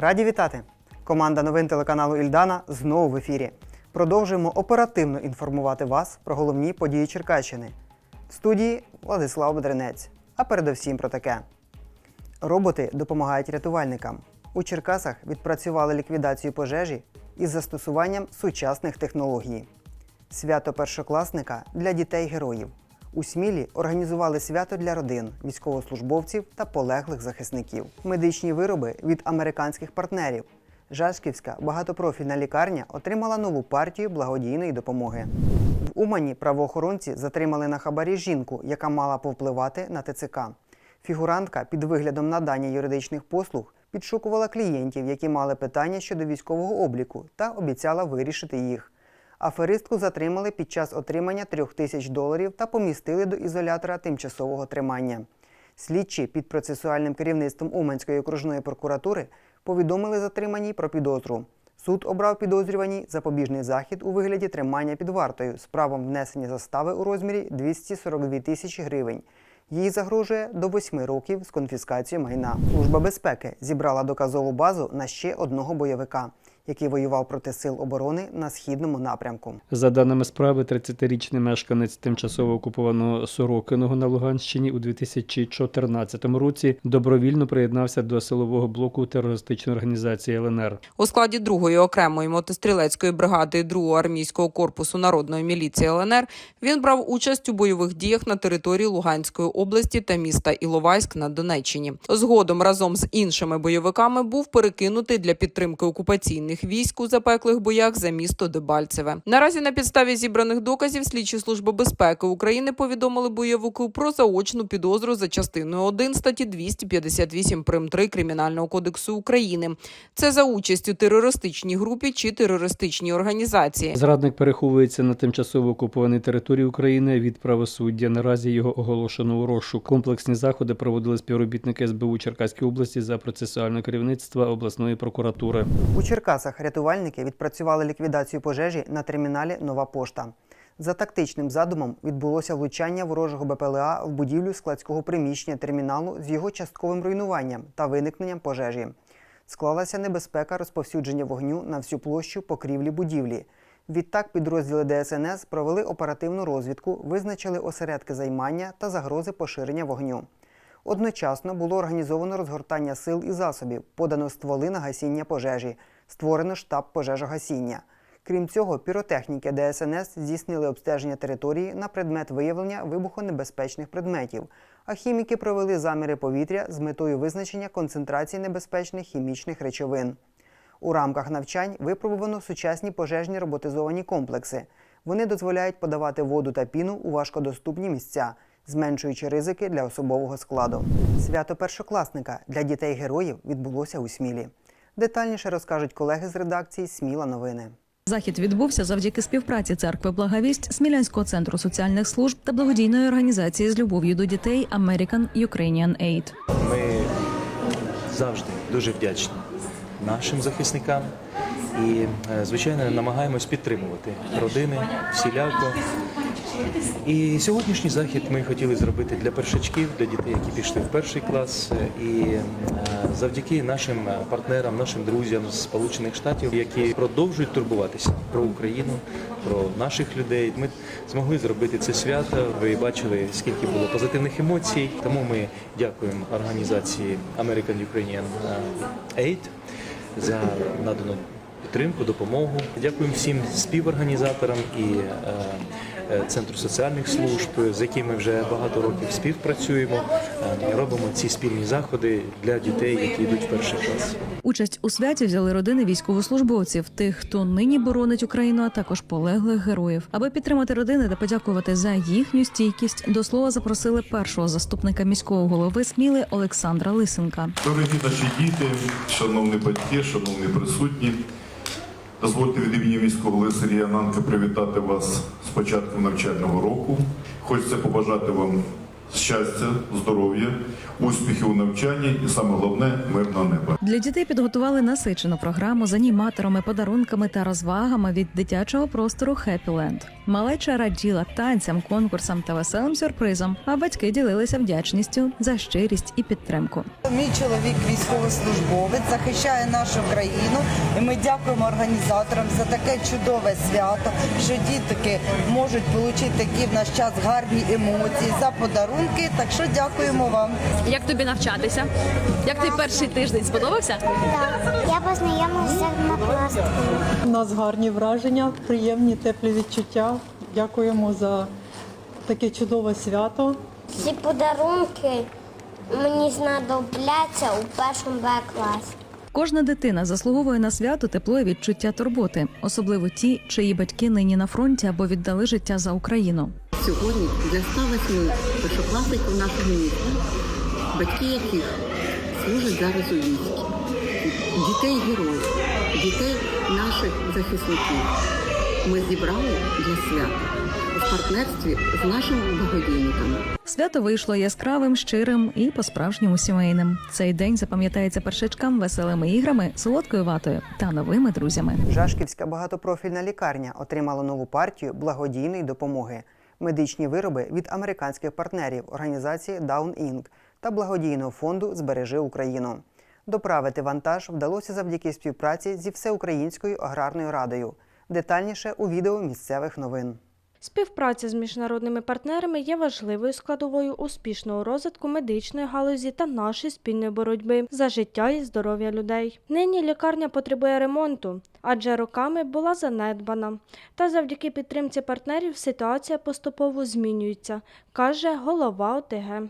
Раді вітати! Команда новин телеканалу Ільдана знову в ефірі. Продовжуємо оперативно інформувати вас про головні події Черкащини. В студії Владислав Бедренець. А передовсім про таке. Роботи допомагають рятувальникам. У Черкасах відпрацювали ліквідацію пожежі із застосуванням сучасних технологій. Свято першокласника для дітей-героїв. У Смілі організували свято для родин, військовослужбовців та полеглих захисників. Медичні вироби від американських партнерів. Жашківська багатопрофільна лікарня отримала нову партію благодійної допомоги. В Умані правоохоронці затримали на хабарі жінку, яка мала повпливати на ТЦК. Фігурантка під виглядом надання юридичних послуг підшукувала клієнтів, які мали питання щодо військового обліку, та обіцяла вирішити їх. Аферистку затримали під час отримання трьох тисяч доларів та помістили до ізолятора тимчасового тримання. Слідчі під процесуальним керівництвом Уманської окружної прокуратури повідомили затриманій про підозру. Суд обрав підозрюваній запобіжний захід у вигляді тримання під вартою з правом внесення застави у розмірі 242 тисячі гривень. Їй загрожує до 8 років з конфіскацією майна. Служба безпеки зібрала доказову базу на ще одного бойовика, який воював проти сил оборони на східному напрямку. За даними справи, 30-річний мешканець тимчасово окупованого Сорокиного на Луганщині у 2014 році добровільно приєднався до силового блоку терористичної організації ЛНР. У складі другої окремої мотострілецької бригади другого армійського корпусу народної міліції ЛНР він брав участь у бойових діях на території Луганської області та міста Іловайськ на Донеччині. Згодом разом з іншими бойовиками був перекинутий для підтримки окупаційних військ у запеклих боях за місто Дебальцеве. Наразі на підставі зібраних доказів слідчі служби безпеки України повідомили бойовику про заочну підозру за частиною 1 статті 258 прим 3 Кримінального кодексу України. Це за участь у терористичній групі чи терористичній організації. Зрадник переховується на тимчасово окупованій території України від правосуддя. Наразі його оголошено у розшук. Комплексні заходи проводили співробітники СБУ Черкаської області за процесуального керівництва обласної прокуратури. У Черкасах рятувальники відпрацювали ліквідацію пожежі на терміналі Нова пошта. За тактичним задумом відбулося влучання ворожого БПЛА в будівлю складського приміщення терміналу з його частковим руйнуванням та виникненням пожежі. Склалася небезпека розповсюдження вогню на всю площу покрівлі будівлі. Відтак підрозділи ДСНС провели оперативну розвідку, визначили осередки займання та загрози поширення вогню. Одночасно було організовано розгортання сил і засобів, подано стволи на гасіння пожежі, створено штаб пожежогасіння. Крім цього, піротехніки ДСНС здійснили обстеження території на предмет виявлення вибухонебезпечних предметів, а хіміки провели заміри повітря з метою визначення концентрації небезпечних хімічних речовин. У рамках навчань випробувано сучасні пожежні роботизовані комплекси. Вони дозволяють подавати воду та піну у важкодоступні місця, зменшуючи ризики для особового складу. Свято першокласника для дітей-героїв відбулося у Смілі. Детальніше розкажуть колеги з редакції Сміла новини. Захід відбувся завдяки співпраці церкви Благовість, Смілянського центру соціальних служб та благодійної організації з любов'ю до дітей American Ukrainian Aid. Ми завжди дуже вдячні нашим захисникам і, е, звичайно, намагаємось підтримувати родини всіляко. І сьогоднішній захід ми хотіли зробити для першачків, для дітей, які пішли в перший клас. І е, завдяки нашим партнерам, нашим друзям з Сполучених Штатів, які продовжують турбуватися про Україну, про наших людей. Ми змогли зробити це свято. Ви бачили, скільки було позитивних емоцій. Тому ми дякуємо організації American Ukrainian Aid за надану підтримку, допомогу. Дякуємо всім співорганізаторам і е, е, Центру соціальних служб, з якими вже багато років співпрацюємо. Е, Робимо ці спільні заходи для дітей, які йдуть в перший клас. Участь у святі взяли родини військовослужбовців, тих, хто нині боронить Україну, а також полеглих героїв. Аби підтримати родини та подякувати за їхню стійкість, до слова запросили першого заступника міського голови Сміли Олександра Лисенка. Дорогі наші діти, шановні батьки, шановні присутні, дозвольте від імені міського голови Сергія Нанка привітати вас з початком навчального року. Хочеться побажати вам щастя, здоров'я, успіхів у навчанні і саме головне мирного неба. Для дітей підготували насичену програму з аніматорами, подарунками та розвагами від дитячого простору Хеппіленд. Малеча раділа танцям, конкурсам та веселим сюрпризом, а батьки ділилися вдячністю за щирість і підтримку. Мій чоловік військовослужбовець захищає нашу країну, і ми дякуємо організаторам за таке чудове свято, що дітки можуть отримати такі в наш час гарні емоції за подарунки. Так що дякуємо вам. Як тобі навчатися? Як тобі перший тиждень сподобався? Так, я познайомилася з однокласниками. У нас гарні враження, приємні, теплі відчуття. Дякуємо за таке чудове свято. Ці подарунки мені знадобляться у першому Б класі. Кожна дитина заслуговує на свято тепло і відчуття турботи, особливо ті, чиї батьки нині на фронті або віддали життя за Україну. Сьогодні для 108 першокласників нашого міста, батьки яких служать зараз у війську, дітей героїв, дітей наших захисників. Ми зібрали для свята в партнерстві з нашими благодійниками. Свято вийшло яскравим, щирим і по-справжньому сімейним. Цей день запам'ятається першачкам веселими іграми, солодкою ватою та новими друзями. Жашківська багатопрофільна лікарня отримала нову партію благодійної допомоги. Медичні вироби від американських партнерів організації Down Inc. та благодійного фонду Збережи Україну. Доправити вантаж вдалося завдяки співпраці зі Всеукраїнською аграрною радою. Детальніше у відео місцевих новин. Співпраця з міжнародними партнерами є важливою складовою успішного розвитку медичної галузі та нашої спільної боротьби за життя і здоров'я людей. Нині лікарня потребує ремонту, адже роками була занедбана. Та завдяки підтримці партнерів ситуація поступово змінюється, каже голова ОТГ.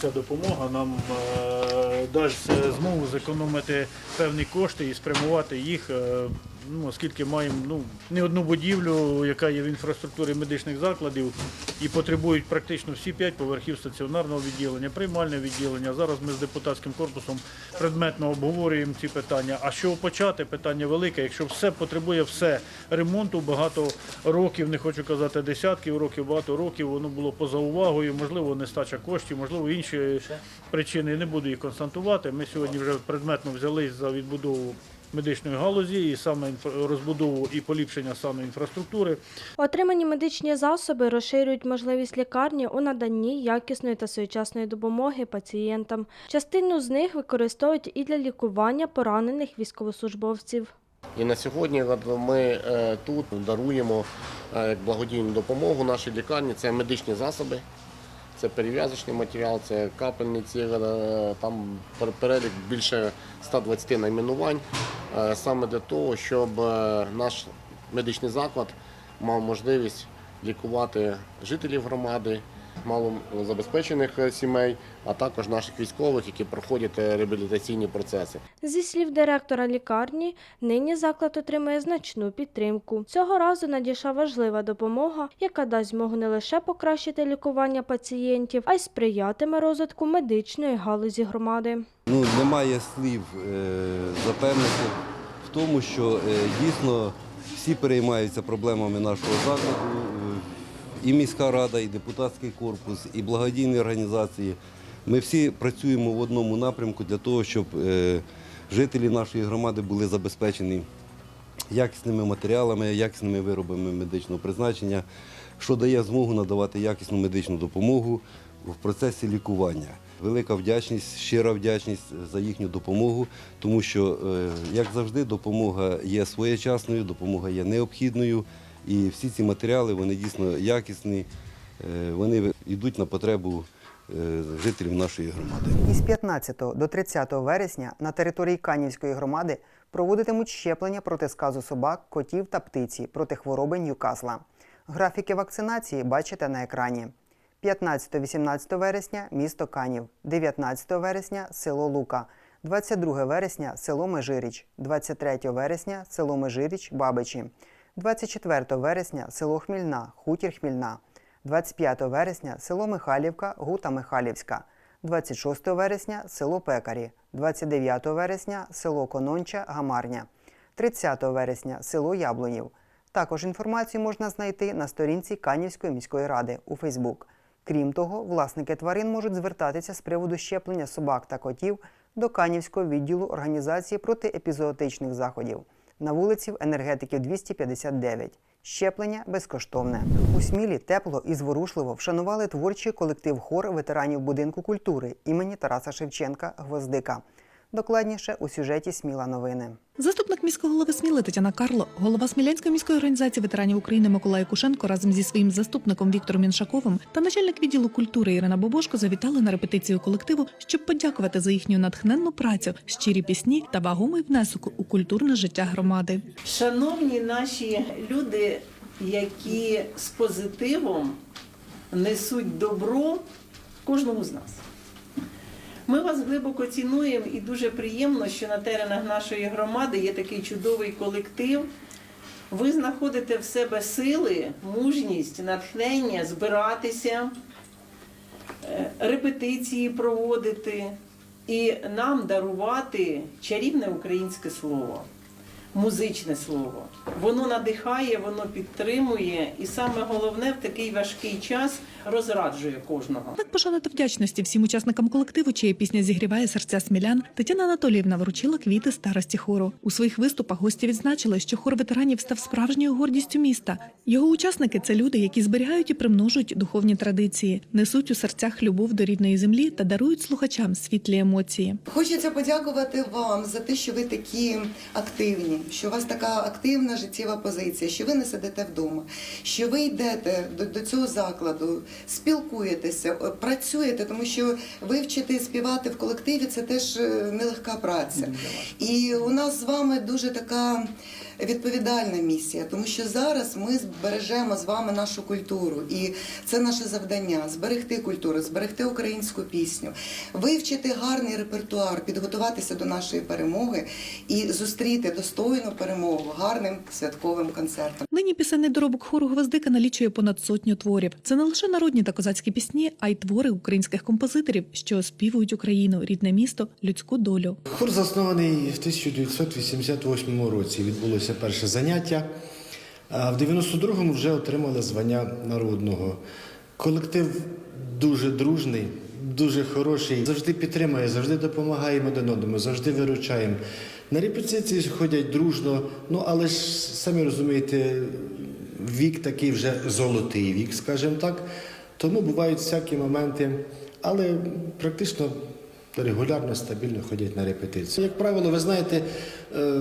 Ця допомога нам е, дасть е, змогу зекономити певні кошти і спрямувати їх, е, ну, оскільки маємо ну, не одну будівлю, яка є в інфраструктурі медичних закладів, і потребують практично всі п'ять поверхів стаціонарного відділення, приймальне відділення. Зараз ми з депутатським корпусом предметно обговорюємо ці питання. А що почати? Питання велике. Якщо все потребує все ремонту, багато років, не хочу казати десятків років, багато років воно було поза увагою, можливо, нестача коштів, можливо, інші причини. Не буду їх констатувати. Ми сьогодні вже предметно взялись за відбудову медичної галузі і саме розбудову і поліпшення саме інфраструктури. Отримані медичні засоби розширюють можливість лікарні у наданні якісної та своєчасної допомоги пацієнтам. Частину з них використовують і для лікування поранених військовослужбовців. І на сьогодні ми е, тут даруємо е, благодійну допомогу нашій лікарні. Це медичні засоби, це перев'язочний матеріал, це капельниці, е, там пер- перелік більше 120 найменувань. е, Саме для того, щоб е, наш медичний заклад мав можливість лікувати жителів громади, малозабезпечених е, сімей, а також наших військових, які проходять е, реабілітаційні процеси. Зі слів директора лікарні, нині заклад отримує значну підтримку. Цього разу надійшла важлива допомога, яка дасть змогу не лише покращити лікування пацієнтів, а й сприятиме розвитку медичної галузі громади. Ну, немає слів е, запевнити в тому, що дійсно всі переймаються проблемами нашого закладу. І міська рада, і депутатський корпус, і благодійні організації. Ми всі працюємо в одному напрямку для того, щоб е, жителі нашої громади були забезпечені якісними матеріалами, якісними виробами медичного призначення, що дає змогу надавати якісну медичну допомогу в процесі лікування. Велика вдячність, щира вдячність за їхню допомогу, тому що, е, як завжди, допомога є своєчасною, допомога є необхідною, і всі ці матеріали вони дійсно якісні, е, вони йдуть на потребу е, жителів нашої громади. Із 15 до 30 вересня на території Канівської громади проводитимуть щеплення проти сказу собак, котів та птиці проти хвороби Ньюкасла. Графіки вакцинації бачите на екрані. 15-18 вересня місто Канів, 19 вересня село Лука, 22 вересня село Межиріч, 23 вересня село Межиріч, Бабичі, 24 вересня село Хмільна, Хутір Хмільна, 25 вересня село Михайлівка, Гута Михайлівська, 26 вересня село Пекарі, 29 вересня село Кононча, Гамарня, 30 вересня село Яблунів. Також інформацію можна знайти на сторінці Канівської міської ради у Фейсбук. Крім того, власники тварин можуть звертатися з приводу щеплення собак та котів до Канівського відділу організації протиепізоотичних заходів на вулиці енергетиків 259. Щеплення безкоштовне. У Смілі тепло і зворушливо вшанували творчий колектив хор ветеранів будинку культури імені Тараса Шевченка Гвоздика. Докладніше у сюжеті Сміла новини. Заступник міського голови Сміли Тетяна Карло, голова Смілянської міської організації ветеранів України Миколай Кушенко разом зі своїм заступником Віктором Іншаковим та начальник відділу культури Ірина Бобошко завітали на репетицію колективу, щоб подякувати за їхню натхненну працю, щирі пісні та вагомий внесок у культурне життя громади. Шановні наші люди, які з позитивом несуть добро кожному з нас. Ми вас глибоко цінуємо і дуже приємно, що на теренах нашої громади є такий чудовий колектив. Ви знаходите в себе сили, мужність, натхнення збиратися, е, репетиції проводити і нам дарувати чарівне українське слово, музичне слово. Воно надихає, воно підтримує, і саме головне в такий важкий час розраджує кожного. Так пошани та вдячності всім учасникам колективу, чия пісня зігріває серця смілян, Тетяна Анатоліївна вручила квіти старості хору. У своїх виступах гості відзначили, що хор ветеранів став справжньою гордістю міста. Його учасники це люди, які зберігають і примножують духовні традиції, несуть у серцях любов до рідної землі та дарують слухачам світлі емоції. Хочеться подякувати вам за те, що ви такі активні, що у вас така активна життєва позиція, що ви не сидите вдома, що ви йдете до, до цього закладу, спілкуєтеся, працюєте, тому що вивчити співати в колективі це теж е, нелегка праця. І у нас з вами дуже така відповідальна місія, тому що зараз ми збережемо з вами нашу культуру, і це наше завдання зберегти культуру, зберегти українську пісню, вивчити гарний репертуар, підготуватися до нашої перемоги і зустріти достойну перемогу гарним святковим концертом. Нині пісенний доробок хору Гвоздика налічує понад сотню творів. Це не лише народні та козацькі пісні, а й твори українських композиторів, що оспівують Україну, рідне місто, людську долю. Хор заснований в 1988 році. Відбулося перше заняття. А в 92-му вже отримали звання народного. Колектив дуже дружний, дуже хороший. Завжди підтримує, завжди допомагаємо один одному, завжди виручаємо. На репетиції ходять дружно, ну але ж самі розумієте, вік такий вже золотий вік, скажімо так. Тому бувають всякі моменти, але практично регулярно, стабільно ходять на репетиції. Як правило, ви знаєте, е,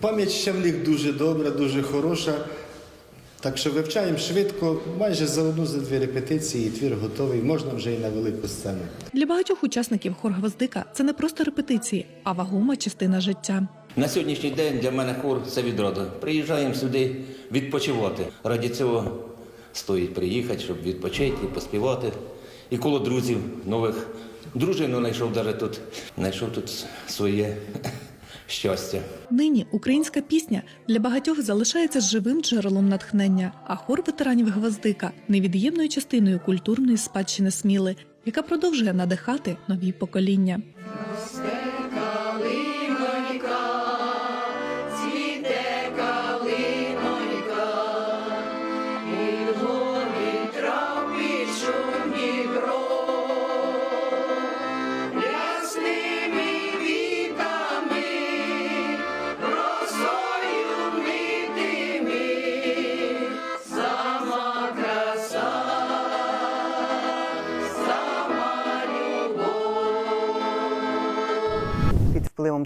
пам'ять ще в них дуже добра, дуже хороша. Так що вивчаємо швидко, майже за одну за дві репетиції, і твір готовий, можна вже і на велику сцену. Для багатьох учасників хор Гвоздика це не просто репетиції, а вагома частина життя. На сьогоднішній день для мене хор це відрада. Приїжджаємо сюди відпочивати. Раді цього стоїть приїхати, щоб відпочити і поспівати. І коло друзів нових. Дружину знайшов навіть тут, знайшов тут своє щастя. Нині українська пісня для багатьох залишається живим джерелом натхнення, а хор ветеранів Гвоздика невід'ємною частиною культурної спадщини Сміли, яка продовжує надихати нові покоління.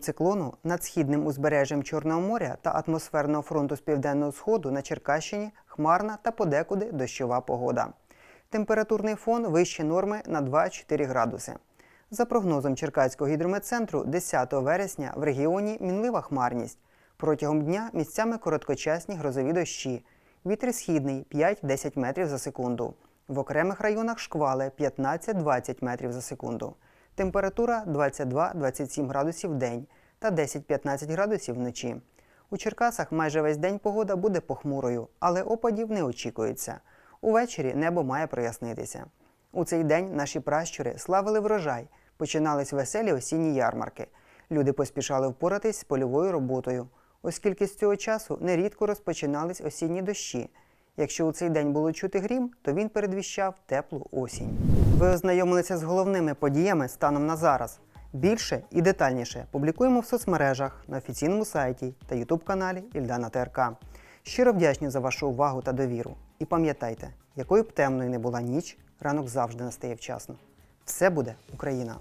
Циклону над східним узбережжям Чорного моря та атмосферного фронту з південного сходу на Черкащині хмарна та подекуди дощова погода. Температурний фон вище норми на 2-4 градуси. За прогнозом Черкаського гідрометцентру, 10 вересня в регіоні мінлива хмарність. Протягом дня місцями короткочасні грозові дощі. Вітер східний 5-10 метрів за секунду. В окремих районах шквали 15-20 метрів за секунду. Температура 22-27 градусів в день та 10-15 градусів вночі. У Черкасах майже весь день погода буде похмурою, але опадів не очікується. Увечері небо має прояснитися. У цей день наші пращури славили врожай, починались веселі осінні ярмарки. Люди поспішали впоратись з польовою роботою, оскільки з цього часу нерідко розпочинались осінні дощі. Якщо у цей день було чути грім, то він передвіщав теплу осінь. Ви ознайомилися з головними подіями станом на зараз. Більше і детальніше публікуємо в соцмережах на офіційному сайті та ютуб-каналі Ільдана ТРК. Щиро вдячні за вашу увагу та довіру. І пам'ятайте, якою б темною не була ніч, ранок завжди настає вчасно. Все буде Україна!